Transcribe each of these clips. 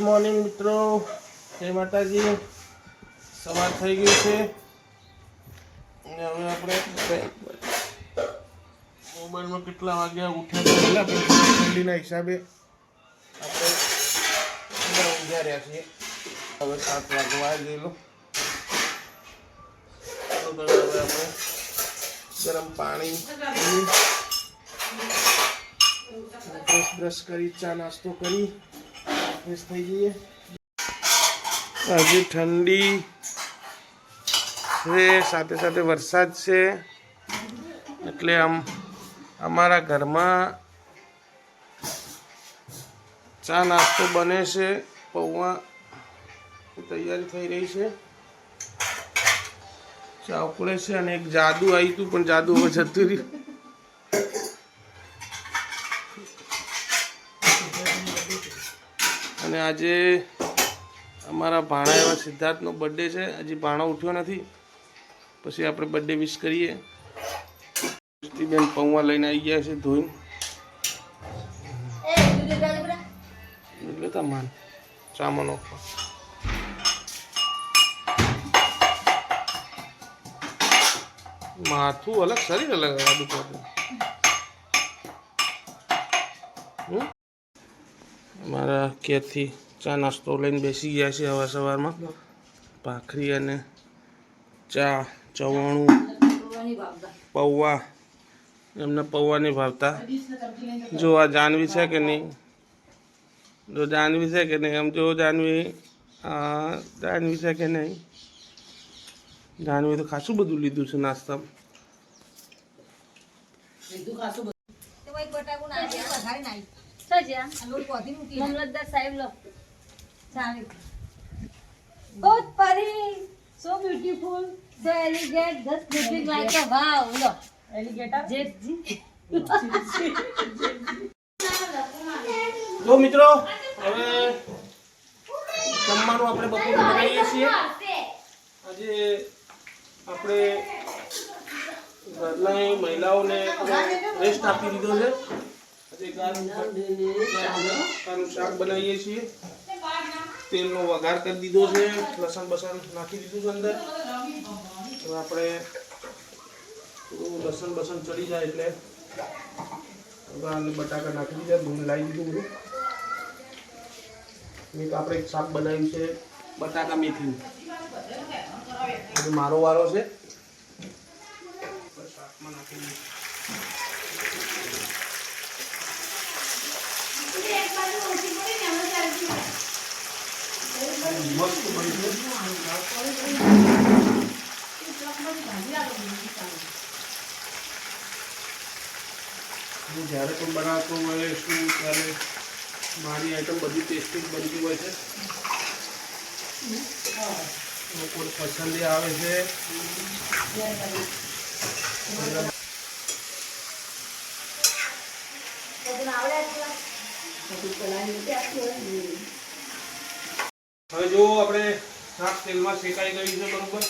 Morning મિત્રો. જય માતાજી. સવાર થઈ ગઈ છે. અને હવે આપણે મોબાઈલમાં કેટલા વાગ્યા ઉઠ્યા ઠંડીના હિસાબે આપણે ઊંઘ્યા રહ્યા છીએ. હવે સાત વાગવા ગયેલો તો હવે આપણે ગરમ પાણી બ્રશ બ્રશ કરી, ચા નાસ્તો કરી. ફ્રેશ થઈ જઈએ. આજે ઠંડી છે, સાથે સાથે વરસાદ છે. એટલે આમ અમારા ઘરમાં ચા નાસ્તો બને છે, પૌવા તૈયારી થઈ રહી છે. ચા ઉકળે છે અને એક જાદુ આવ્યું હતું પણ જાદુ હવે જતું રહ્યું. અને આજે અમારા ભાણા એવા સિદ્ધાર્થનો બર્થડે છે. હજી ભાણો ઉઠ્યો નથી. પછી આપણે બર્થડે વિશ કરીએ. બેન પૌવા લઈને આવી ગયા છે ધોઈને. એટલે તમાન ચામનો માથું અલગ શરીર અલગ આ દુખવાતું. હમ? મારા ઘેરથી ચા નાસ્તો લઈને બેસી ગયા છે સવાર સવારમાં. ભાખરી અને ચા, ચવાણું, પૌવા, એમને પૌવા નહીં ભાવતા. જો આ જાનવી છે કે નહીં? જો જાનવી છે કે નહીં? એમ જો જાનવી જાનવી છે કે નહીં? જાનવી તો ખાસું બધું લીધું છે નાસ્તામાં. મામલતદાર સાહેબ લો. ચાલે Pari, so beautiful, so elegant, just looking like a wow. લો. એલિગેટર જો મિત્રો હવે જમવાનું આપણે બપોરે બનાવીએ છીએ. આજે આપણે ઘરના મહિલાઓને રેસ્ટ આપી દીધો છે. ગાનું શાક બનાવીએ છીએ. તેલનો વઘાર કરી દીધો છે. લસણ બસણ નાખી દીધું છે અંદર. હવે આપણે થોડું લસણ બસણ ચડી જાય એટલે બટાકા નાખી દીધા ભૂમિ લાવી દીધું બધું. એક આપણે એક શાક બનાવ્યું છે બટાકા મેથીનું. મારો વારો છે. શાકમાં નાખી દઈએ. મસ્ત બની હું જ્યારે પણ બનાવતો હોય શું ત્યારે મારી આઈટમ બધી ટેસ્ટી બનતી હોય છે. લોકોને પસંદ આવે છે. હવે જો આપણે શાક તેલમાં શેકાઈ ગયું છે બરોબર.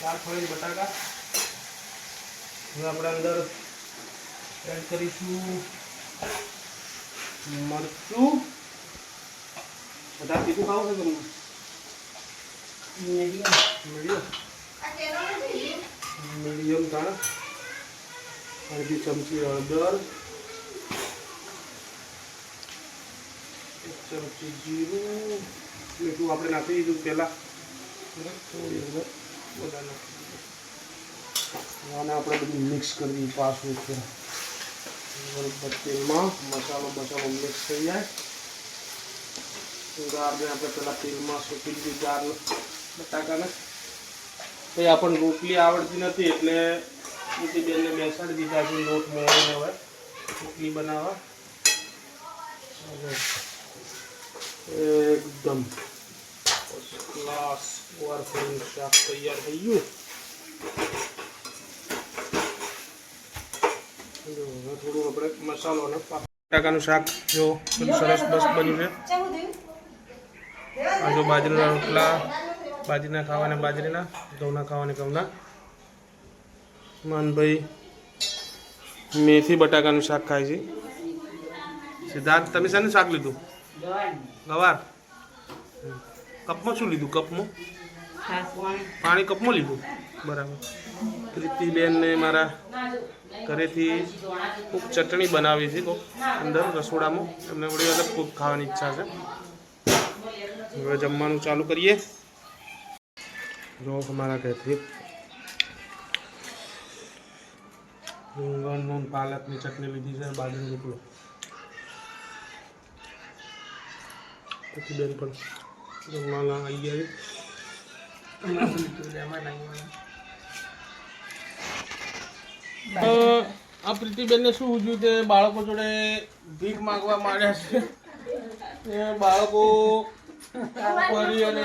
ચાર ફળી બટાકા. હવે આપણે અંદર એડ કરીશું મરચું. બધા તીખું ખાવું છે તમને? મીડિયમ. મીડિયમ. તા અડધી ચમચી હળદર. જીરું મીઠું આપણે નાખી દીધું પહેલાં થોડી આને આપણે બધું મિક્સ કરી પાછું છે. બરોબર તેલમાં મસાલો મસાલો મિક્સ થઈ જાય. ગારને આપણે પેલા તેલમાં સૂકી દીધી ગાર બટાકાને. ભાઈ આપણને રોટલી આવડતી નથી એટલે બીજી બેનને બેસાડી દીધા છે, લોટ મોળીને હવે રોટલી બનાવવા. એકદમ ક્લાસ ઓવરફ્લોનું શાક તૈયાર થઈ ગયું થોડું આપણે મસાલો અને બટાકાનું શાક જો સરસ બસ બન્યું છે. આ જો બાજરીના રોટલા બાજરીના ખાવાને બાજરીના ઘઉંના ખાવાને ઘઉંના. માનભાઈ મેથી બટાકાનું શાક ખાય છે. સિદ્ધાર્થ તમે શાનું શાક લીધું? ગવાર. કપમાં શું લીધું? કપમાં? પાણી કપમાં લીધું? બરાબર. પ્રીતિબેન ને મારા ઘરેથી કોક ચટણી બનાવી છે કોક અંદર રસોડામાં. એમને વળી અલગ ખૂબ ખાવાની ઈચ્છા છે. હવે જમવાનું ચાલુ કરીએ. જો અમારા ઘરેથી રીંગણનો નું પાલકની ચટણી લીધી છે બાજરીનો રોટલો પ્રીતિબેન પણ જમવાના આવી ગયા આ પ્રીતિબેનને શું ઉજ્યું તે બાળકો જોડે ભીખ માંગવા માંડ્યા છે. એ બાળકો પરી અને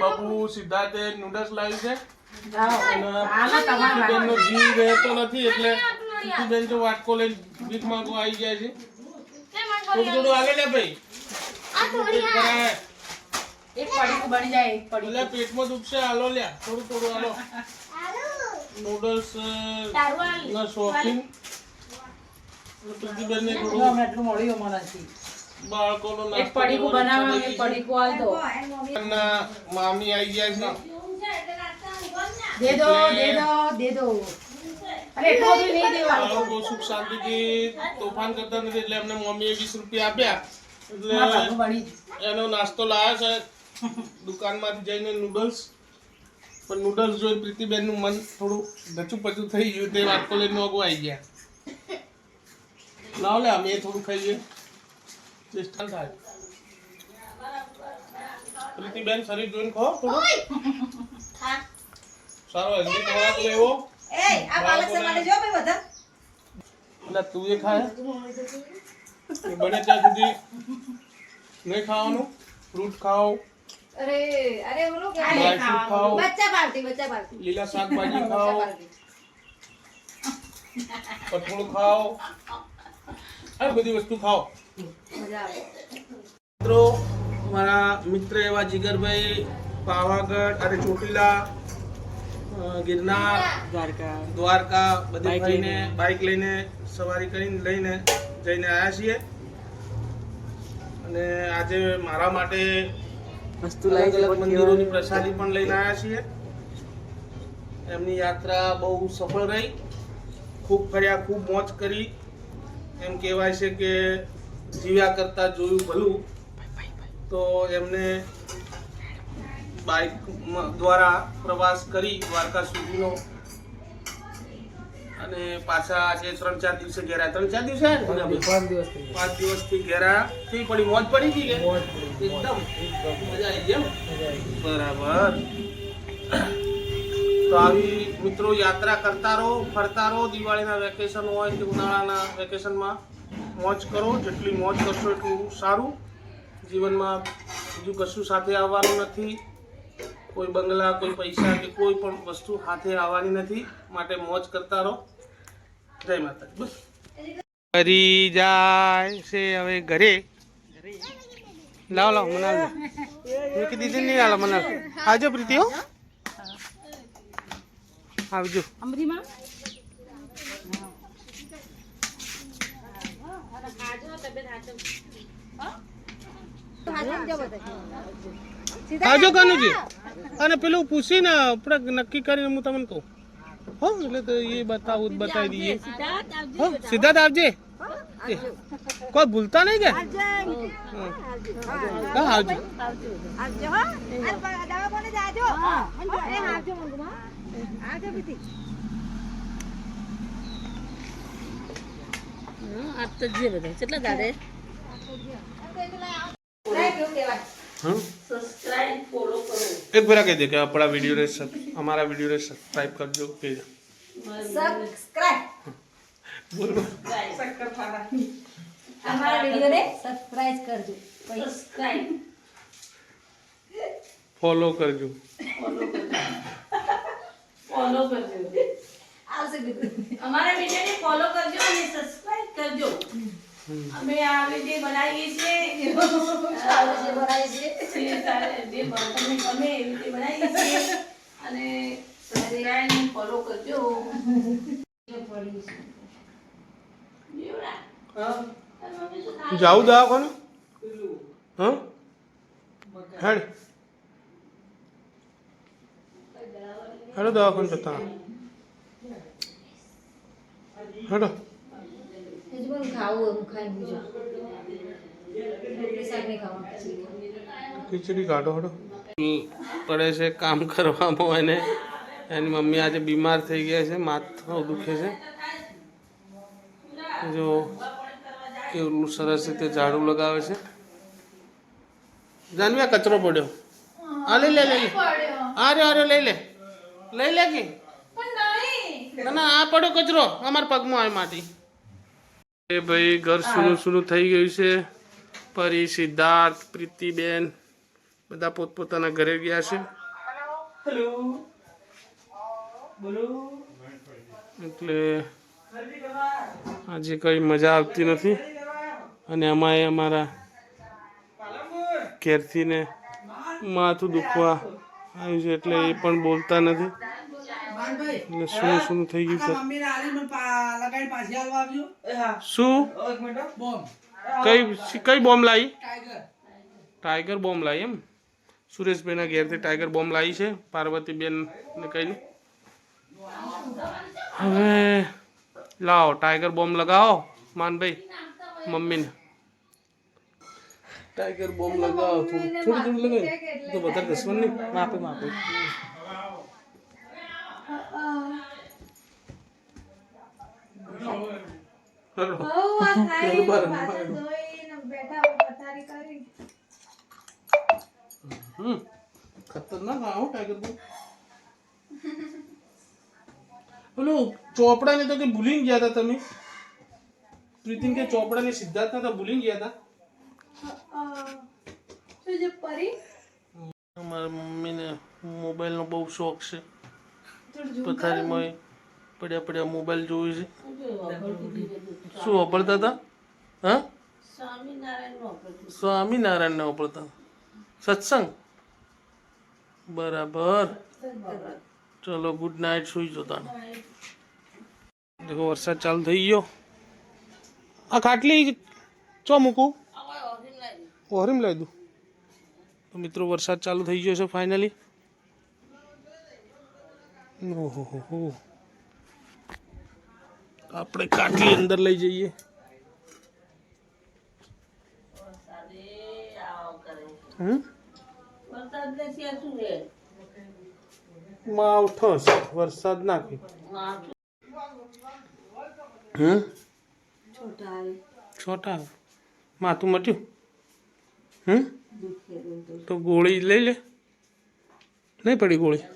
બાપુ સિદ્ધાર્થે નૂડલ્સ લાવી છે. અને પ્રીતિબેનનો જીવ રહેતો નથી એટલે પ્રીતિબેન તો વાટકો લઈને ભીખ માંગવા આવી જાય છે. થોડું થોડું હાલે ને ભાઈ. થોડી ભરાય. એક પડીકું બની જાય એક પડી. એટલે પેટમાં દુખશે હાલો લ્યા. થોડું થોડું હાલો. નૂડલ્સ ના શોખીન પ્રીતિબેનને થોડું. એટલું મળ્યું મને બાળકોનો એક પડીકું બનાવવાનું એક પડીકું આલ દો. મામી આવી ગયા છે. દે દો દે દો દે દો. બાળકો સુખ શાંતિથી તોફાન કરતા નથી એટલે એમને મમ્મીએ વીસ રૂપિયા આપ્યા. એટલે. એનો નાસ્તો લાવ્યો છે. દુકાનમાંથી જઈને નૂડલ્સ પણ નૂડલ્સ જોઈ પ્રીતિબેનનું મન થોડું ધચું પચું થઈ ગયું. તે વાત લઈને નોગો આવી ગયા. લાવ લે અમે થોડું ખાઈએ ચેષ્ટા થાય. પ્રીતિબેન શરીર જોઈને ખો થોડું. સારો હેલ્ધી ખોરાક લેવો. બાળકોને- એટલે તું એ ખાય? એ બને ત્યાં સુધી નહીં ખાવાનું? ફ્રૂટ ખાઓ. અરે અરે ઓલો કે ખાઓ. બચ્ચા પાર્ટી બચ્ચા પાર્ટી લીલા શાકભાજી ખાઓ. કઠોળ ખાઓ. આ બધી વસ્તુ ખાઓ. મજા આવે. મિત્રો મારા મિત્ર એવા જીગરભાઈ પાવાગઢ અને ચોટીલા ગિરનાર દ્વારકા. દ્વારકા બધી લઈને. બાઇક લઈને સવારી કરીને લઈને જઈને આવ્યા છીએ. અને આજે મારા માટે અલગ અલગ મંદિરોની પ્રસાદી પણ લઈને આવ્યા છીએ. એમની યાત્રા બહુ સફળ રહી. ખૂબ ફર્યા ખૂબ મોજ કરી. એમ કહેવાય છે કે જીવ્યા કરતા જોયું ભલું. તો એમને બાઇક દ્વારા પ્રવાસ કરી દ્વારકા સુધીનો. અને પાછા આજે ત્રણ ચાર દિવસે ઘેરા ત્રણ ચાર દિવસે પાંચ દિવસ? પાંચ દિવસથી ઘેરા કેવી પડી મોજ પડી ગઈ એકદમ. મજા. આવી ગઈ બરાબર. તો આવી મિત્રો યાત્રા કરતા રહો ફરતા રહો દિવાળીના વેકેશન હોય કે ઉનાળાના વેકેશનમાં મોજ કરો. જેટલી મોજ કરશો એટલું સારું. જીવનમાં બીજું કશું સાથે આવવાનું નથી. કોઈ બંગલા કોઈ પૈસા કે કોઈ પણ વસ્તુ હાથે આવવાની નથી માટે મોજ કરતા રહો જય માતાજી બસ ફરી જાય છે હવે ઘરે લાવ લાવ મનાવ મેં કીધી દીદી નહીં આલો મનાવ આવજો પ્રીતિ હો આવજો અમરીમાં હાજર જો બધા આવજો કાનુજી અને પેલું પૂછીને આપણે નક્કી કરીને હું તમને કહું. હો એટલે તો એ બતાવું બતાવી દઈએ. હો સિદ્ધાર્થ આવજે. કોઈ ભૂલતા નહીં કે? આવજો આવજો. હો અરે પણ દવા કોને જાજો એ આવજો મંગમાં. આવજો બીતી આ તો જે બધા. કેટલા દાડે? હમ? એક ફેરા કહી દે કે આપણા વિડીયોને અમારા વિડીયોને સબસ્ક્રાઇબ કરજો કે સબસ્ક્રાઇબ બોલો બોલ. અમારા વિડિયોને સબસ્ક્રાઇબ કરજો. સબસ્ક્રાઇબ ફોલો કરજો. ફોલો કરજો. આવશે અમારા વિડીયોને ફોલો કરજો અને સબસ્ક્રાઇબ કરજો. અમે આ વીડિયો બનાવીએ છીએ. આવશે બનાવી છે જે જે તમને ગમે એ રીતે બનાવીએ છીએ. અને સબસ્ક્રાઇબ અને ફોલો કરજો. એવું ના? હા. જાવું દવાખાને? હા? હેડ. હેડો દવાખાને જતા. હેડો. હજુ પણ ખાવું હું ખાઈ બીજું રોટલી શાક નહીં ખાવાનું ખીચડી કાઢો હડો. પડે છે કામ કરવામાં એને. એની મમ્મી આજે બીમાર થઈ ગયા છે માથું દુખે છે. જો એવું સરસ રીતે ઝાડુ લગાવે છે. જાનવી આ કચરો પડ્યો. આ લઈ લે લઈ લે. આ આરે અરે લઈ લે લઈ લે કે? ના ના આ પડ્યો કચરો અમારા પગમાં આવે માટી. એ ભાઈ ઘર સુનું સુનું થઈ ગયું છે. પરી સિદ્ધાર્થ પ્રીતિબેન બધા પોતપોતાના ઘરે ગયા છે. એટલે આજે કઈ મજા આવતી નથી. અને અમારે અમારા ઘેરથી ને માથું દુખવા આવ્યું છે એટલે એ પણ બોલતા નથી. એટલે શું શું થઈ ગયું છે? મમ્મીને આલી મને લગાઈ પાછી હાલવા આવજો શું? એક મિનિટ બોમ્બ. કઈ કઈ બોમ્બ લાવી? ટાઈગર. ટાઈગર બોમ્બ લાવી એમ? સુરેશભાઈના ઘેરથી ટાઈગર બોમ્બ લાવી છે પાર્વતીબેન ને કહીને હવે લાવો ટાઈગર બોમ્બ લગાવો માનભાઈ મમ્મીને. ટાઈગર બોમ્બ લગાવો થોડું થોડું થોડું લગાવી. તો વધારે દસવાનું નહીં. માપે માપે હલો. હમ ખતરનાક આવો ટાઈગર બોમ્બ પેલું ચોપડાને તો કે ભૂલી ગયા હતા તમે? પ્રીતિન કે ચોપડાને સિદ્ધાર્થના તો ભૂલી ગયા હતા અમારા મમ્મીને મોબાઈલનો બહુ શોખ છે. પથારીમાં પડ્યા પડ્યા મોબાઈલ જોયું છે. શું વાપરતા હતા? હા? સ્વામિનારાયણ નો વાપરતા સત્સંગ? બરાબર. ચલો ગુડ નાઇટ સુઈ જતા દેખો વરસાદ ચાલુ થઈ ગયો. આ ખાટલી ચો મૂકું? ઓહરીમ લઈ દઉં. તો મિત્રો વરસાદ ચાલુ થઈ ગયો છે ફાઇનલી ઓહો હો હો. આપણે કાટલી અંદર લઈ જઈએ. માવ છે. વરસાદ નાખી. હમ? છોટા માથું મટ્યું? હમ? તો ગોળી લઈ લે. નહીં પડી ગોળી.